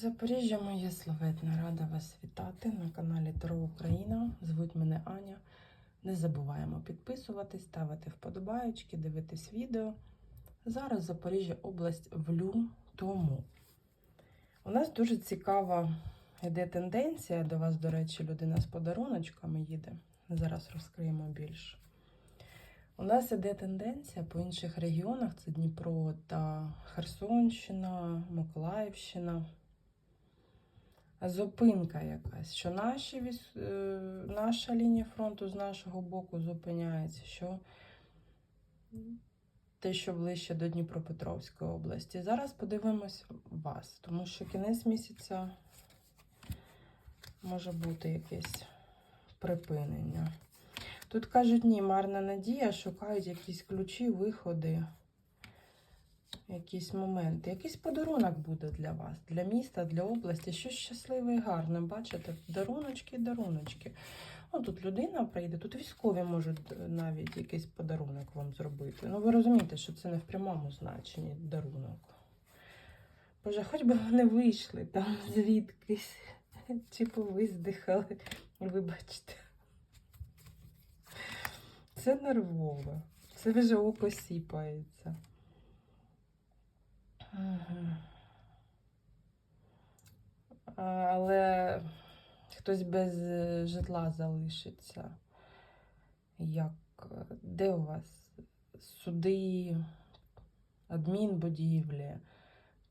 Запоріжжя моє славетне, рада вас вітати на каналі Таро Україна. Звуть мене Аня. Не забуваємо підписуватись, ставити вподобаєчки, дивитись відео. Зараз Запоріжжя область в лютому. У нас дуже цікава йде тенденція. До вас, до речі, людина з подаруночками їде. Зараз розкриємо більше. У нас іде тенденція по інших регіонах: це Дніпро та Херсонщина, Миколаївщина. Зупинка якась, що наші, е, наша лінія фронту з нашого боку зупиняється, що те, що ближче до Дніпропетровської області. Зараз подивимось вас, тому що кінець місяця може бути якесь припинення. Тут кажуть, ні, марна надія, шукають якісь ключі, виходи, якісь моменти. Якийсь подарунок буде для вас, для міста, для області. Щось щасливе і гарне. Бачите, даруночки, даруночки. О, тут людина прийде, тут військові можуть е, навіть якийсь подарунок вам зробити. Ну, ви розумієте, що це не в прямому значенні дарунок. Боже, хоч би вони вийшли там звідкись, чи повиздихали. Вибачте. Це нервово. Це вже око сіпається. Але хтось без е, житла залишиться. Як? е, Де у вас суди, адмінбудівлі,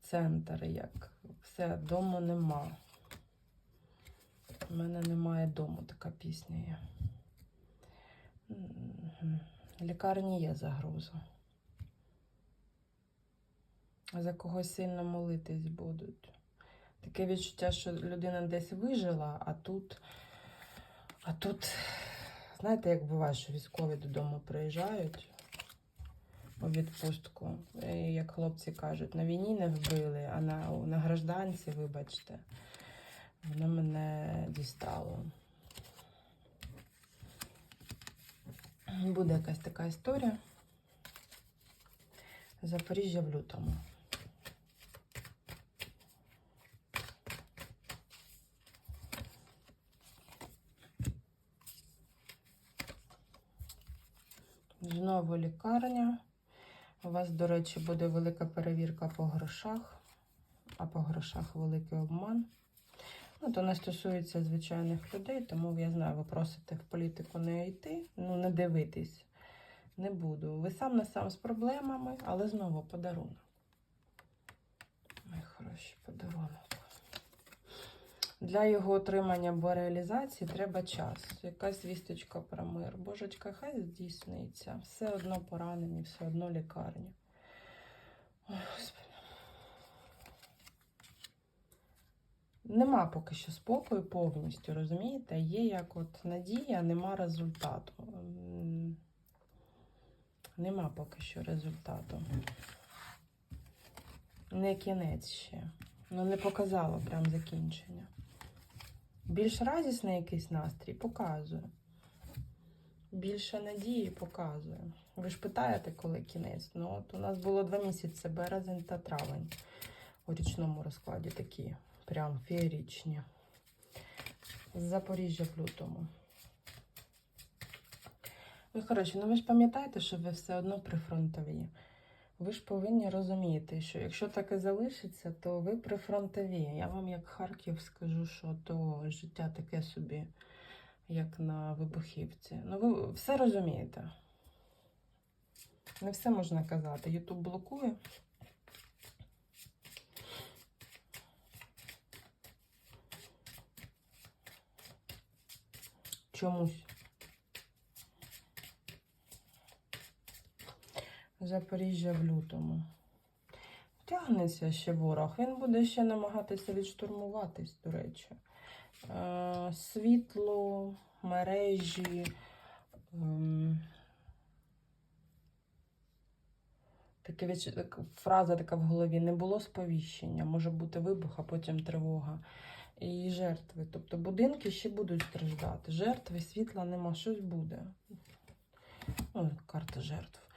центр, як? Все, дому нема. У мене немає дому, така пісня є. Лікарні є загроза. За когось сильно молитись будуть. Таке відчуття, що людина десь вижила, а тут, а тут, знаєте, як буває, що військові додому приїжджають у відпустку. І, як хлопці кажуть, на війні не вбили, а на, на гражданці, вибачте, воно мене дістало. Буде якась така історія. Запоріжжя в лютому. Знову лікарня. У вас, до речі, буде велика перевірка по грошах, а по грошах великий обман. Ну, то не стосується звичайних людей, тому я знаю, ви просите в політику не йти, ну не дивитись. Не буду. Ви сам на сам з проблемами, але знову подарунок. Мої хороші подарунок. Для його отримання або реалізації треба час. Якась звісточка про мир. Божечка, хай здійсниться. Все одно поранені, все одно лікарні. Нема поки що спокою повністю, розумієте? Є як от надія, нема результату. Нема поки що результату. Не кінець ще. Ну, не показало прям закінчення. Більш радісний якийсь настрій показує. Більше надії показує. Ви ж питаєте, коли кінець. Ну, от у нас було два місяці березень та травень у річному розкладі такі прям феєрічні. З Запоріжжя в лютому. Ну, коротше, ну ви ж пам'ятаєте, що ви все одно прифронтові. Ви ж повинні розуміти, що якщо так і залишиться, то ви прифронтові. Я вам, як Харків, скажу, що то життя таке собі, як на вибухівці. Ну, ви все розумієте. Не все можна казати. Ютуб блокує. Чомусь. Запоріжжя в лютому. Тягнеться ще ворог. Він буде ще намагатися відштурмуватись, до речі. Е, світло, мережі. ем, Таке так- фраза така в голові: не було сповіщення, може бути вибух, а потім тривога. І жертви. Тобто будинки ще будуть страждати. Жертви, світла нема, щось буде. О, карта жертв.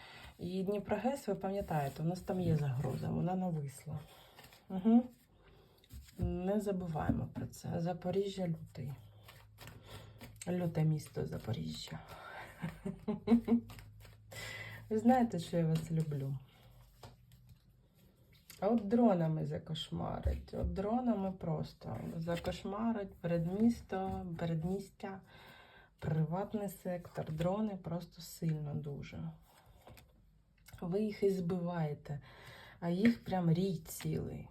І Дніпрогес, ви пам'ятаєте, у нас там є загроза, вона нависла. Угу. Не забуваємо про це. Запоріжжя лютий. Люте місто Запоріжжя. Ви знаєте, що я вас люблю? А от дронами закошмарить. От дронами просто закошмарить передмісто, передмістя, приватний сектор. Дрони просто сильно дуже. Ви їх і збиваєте, а їх прям рій цілий.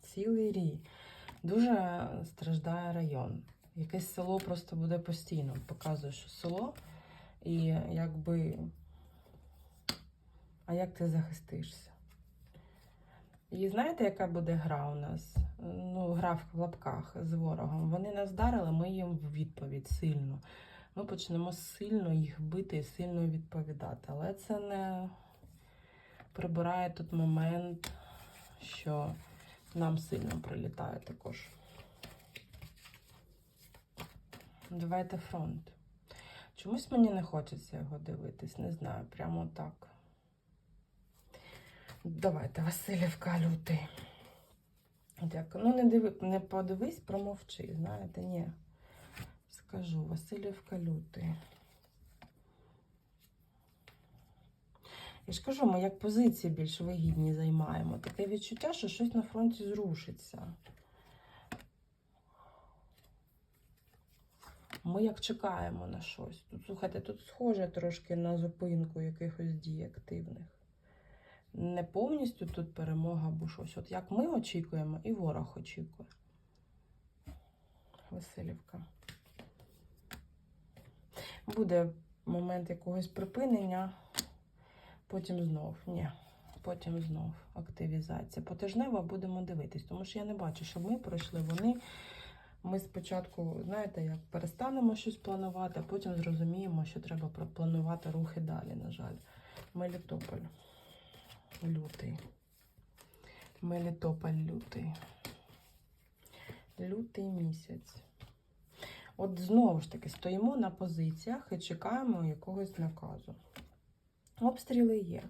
Цілий рій. Дуже страждає район. Якесь село просто буде постійно. Показує, що село, і якби. А як ти захистишся? І знаєте, яка буде гра у нас? Ну, гра в лапках з ворогом. Вони нас вдарили, ми їм в відповідь сильно. Ми почнемо сильно їх бити і сильно відповідати. Але це не прибирає тут момент, що нам сильно прилітає також. Давайте фронт. Чомусь мені не хочеться його дивитись, не знаю, прямо так. Давайте, Васильівка, лютий. Дякую. Ну, не диви, не подивись, промовчи, знаєте, ні. Скажу, Васильівка лютий. Я ж кажу, ми як позиції більш вигідні займаємо. Таке відчуття, що щось на фронті зрушиться. Ми як чекаємо на щось. Тут, слухайте, тут схоже трошки на зупинку якихось дій активних. Не повністю тут перемога або щось. От як ми очікуємо, і ворог очікує. Васильівка. Буде момент якогось припинення, потім знов. Ні. Потім знов активізація. Потижнево будемо дивитись, тому що я не бачу, щоб ми пройшли вони. Ми спочатку, знаєте, як перестанемо щось планувати, а потім зрозуміємо, що треба планувати рухи далі, на жаль. Мелітополь. Лютий. Мелітополь лютий. Лютий місяць. От знову ж таки стоїмо на позиціях і чекаємо якогось наказу. Обстріли є.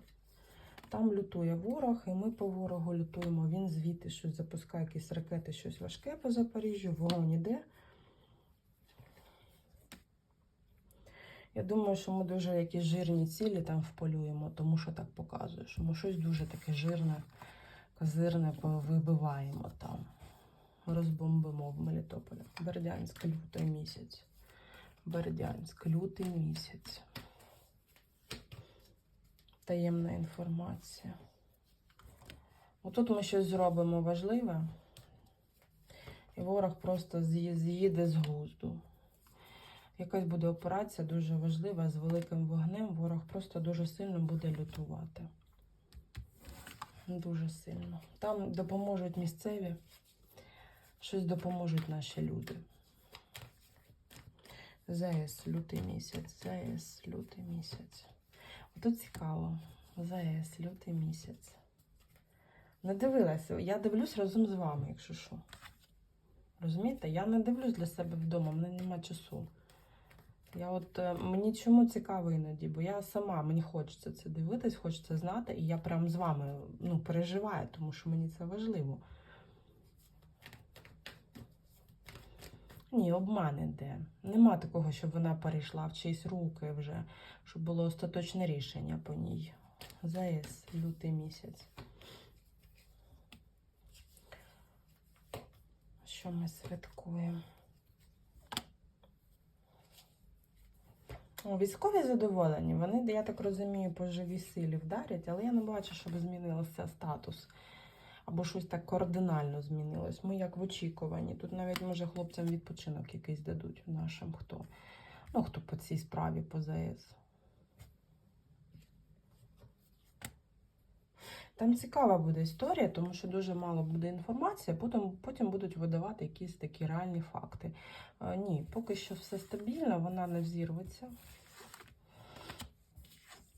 Там лютує ворог, і ми по ворогу лютуємо. Він звідти щось запускає, якісь ракети, щось важке по Запоріжжю, вогонь іде. Я думаю, що ми дуже якісь жирні цілі там вполюємо, тому що так показує, що ми щось дуже таке жирне, козирне вибиваємо там. Розбомбимо в Мелітополі. Бердянськ, лютий місяць. Бердянськ, лютий місяць. Таємна інформація. Отут ми щось зробимо важливе, і ворог просто з'їде з глузду. Якась буде операція дуже важлива з великим вогнем. Ворог просто дуже сильно буде лютувати. Дуже сильно. Там допоможуть місцеві, щось допоможуть наші люди. ЗАЕС лютий місяць, ЗАЕС лютий місяць. Тут цікаво. ЗАЕС лютий місяць. Не дивилася. Я дивлюсь разом з вами, якщо що. Розумієте? Я не дивлюсь для себе вдома, мене нема часу. Я от е, мені чому цікаво іноді, бо я сама мені хочеться це дивитись, хочеться знати, і я прям з вами ну, переживаю, тому що мені це важливо. Ні, обман іде. Нема такого, щоб вона перейшла в чиїсь руки вже, щоб було остаточне рішення по ній. ЗАЕС, лютий місяць. Що ми святкуємо? Військові задоволені. Вони, я так розумію, по живій силі вдарять, але я не бачу, щоб змінився статус. Або щось так кардинально змінилось. Ми як в очікуванні. Тут навіть, може, хлопцям відпочинок якийсь дадуть нашим хто. Ну, хто по цій справі по ЗАЕС. Там цікава буде історія, тому що дуже мало буде інформації, потім, потім будуть видавати якісь такі реальні факти. А, ні, поки що все стабільно, вона не взірветься.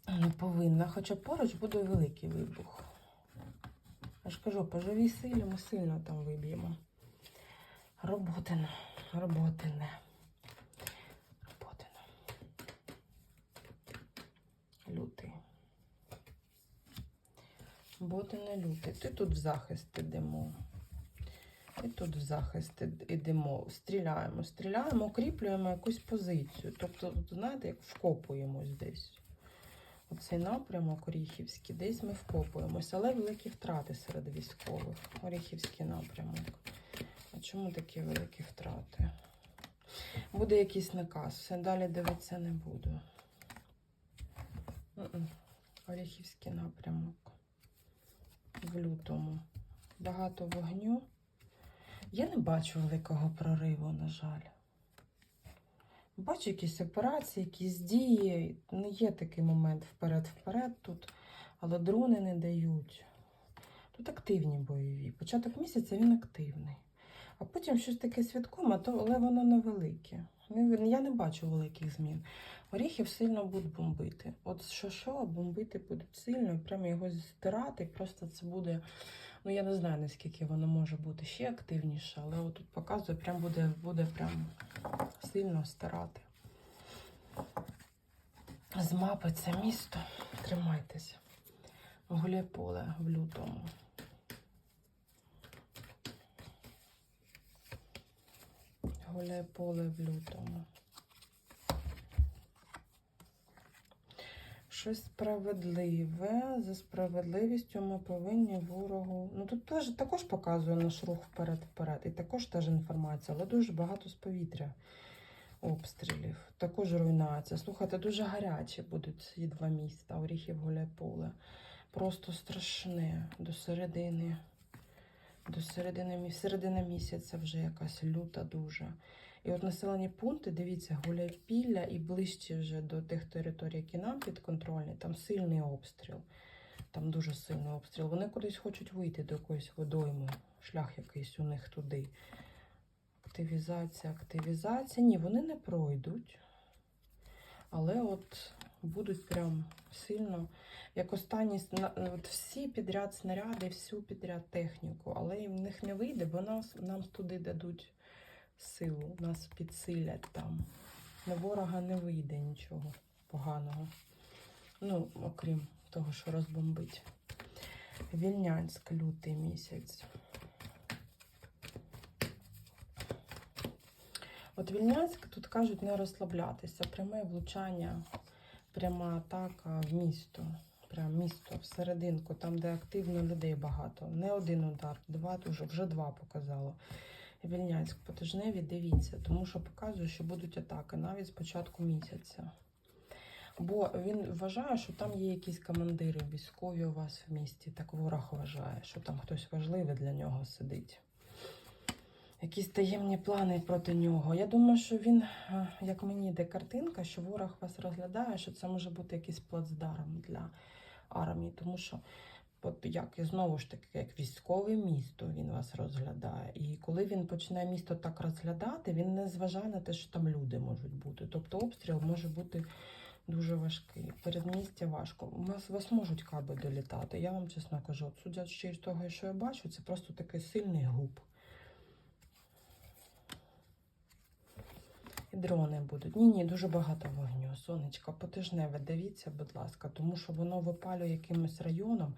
Не повинна, хоча поруч буде великий вибух. Я ж кажу, по живій силі ми сильно там виб'ємо. Роботине, роботине. Роботине. Лютий. Боти не лютий. Ти тут в захист ідемо. І тут в захист ідемо, стріляємо, стріляємо, укріплюємо якусь позицію. Тобто, знаєте, як вкопуємось десь. Оцей напрямок Оріхівський, десь ми вкопуємось, але великі втрати серед військових. Оріхівський напрямок. А чому такі великі втрати? Буде якийсь наказ. Все далі дивитися не буду. Оріхівський напрямок. В лютому. Багато вогню. Я не бачу великого прориву, на жаль. Бачу якісь операції, якісь дії. Не є такий момент вперед-вперед тут, але дрони не дають. Тут активні бойові. Початок місяця він активний. А потім щось таке святкоме, але воно невелике. Я не бачу великих змін. Оріхів сильно будуть бомбити. От що що, бомбити будуть сильно, прямо його стирати. Просто це буде. Ну я не знаю наскільки воно може бути ще активніше, але от тут показує, прям буде, буде прям сильно стирати. З мапи це місто. Тримайтеся. Гуляйполе в лютому. Гуляйполе в лютому. Щось справедливе. За справедливістю ми повинні ворогу. Ну тут теж також показує наш рух вперед-вперед. І також теж інформація, але дуже багато з повітря обстрілів. Також руйнація. Слухайте, дуже гарячі будуть ці два міста, Оріхів, Гуляйполе. Просто страшне до середини. До середини, середина місяця вже якась люта дуже. І от населені пункти, дивіться, Гуляйпілля і ближче вже до тих територій, які нам підконтрольні, там сильний обстріл. Там дуже сильний обстріл. Вони кудись хочуть вийти до якоїсь водойми, шлях якийсь у них туди. Активізація, активізація. Ні, вони не пройдуть. Але от будуть прям сильно, як останні от всі підряд снаряди, всю підряд техніку, але в них не вийде, бо нас, нам туди дадуть силу, нас підсилять там. На ворога не вийде нічого поганого. Ну, окрім того, що розбомбить. Вільнянськ, лютий місяць. От Вільнянськ тут кажуть не розслаблятися. Пряме влучання, пряма атака в місто. Прям місто всерединку, там, де активно людей багато. Не один удар, два вже, вже два показало. Вільнянськ по тижневі дивіться, тому що показує, що будуть атаки навіть з початку місяця. Бо він вважає, що там є якісь командири військові у вас в місті. Так ворог вважає, що там хтось важливий для нього сидить. Якісь таємні плани проти нього. Я думаю, що він, е, як мені йде картинка, що ворог вас розглядає, що це може бути якийсь плацдарм для армії, тому що От як знову ж таки, як військове місто він вас розглядає. І коли він починає місто так розглядати, він не зважає на те, що там люди можуть бути. Тобто обстріл може бути дуже важкий. Передмістя важко. У вас, вас можуть каби долітати. Я вам чесно кажу, судячи з того, що я бачу, це просто такий сильний губ. І дрони будуть. Ні, ні, дуже багато вогню. Сонечка, потижневе, дивіться, будь ласка, тому що воно випалює якимось районом,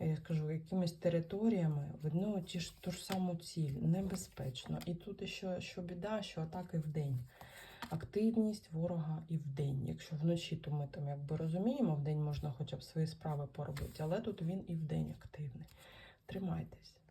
я скажу, якимись територіями, видно ті ж ту ж саму ціль, небезпечно. І тут ще що біда, що атаки в день. Активність ворога і в день. Якщо вночі, то ми там якби розуміємо, в день можна хоча б свої справи поробити, але тут він і в день активний. Тримайтесь.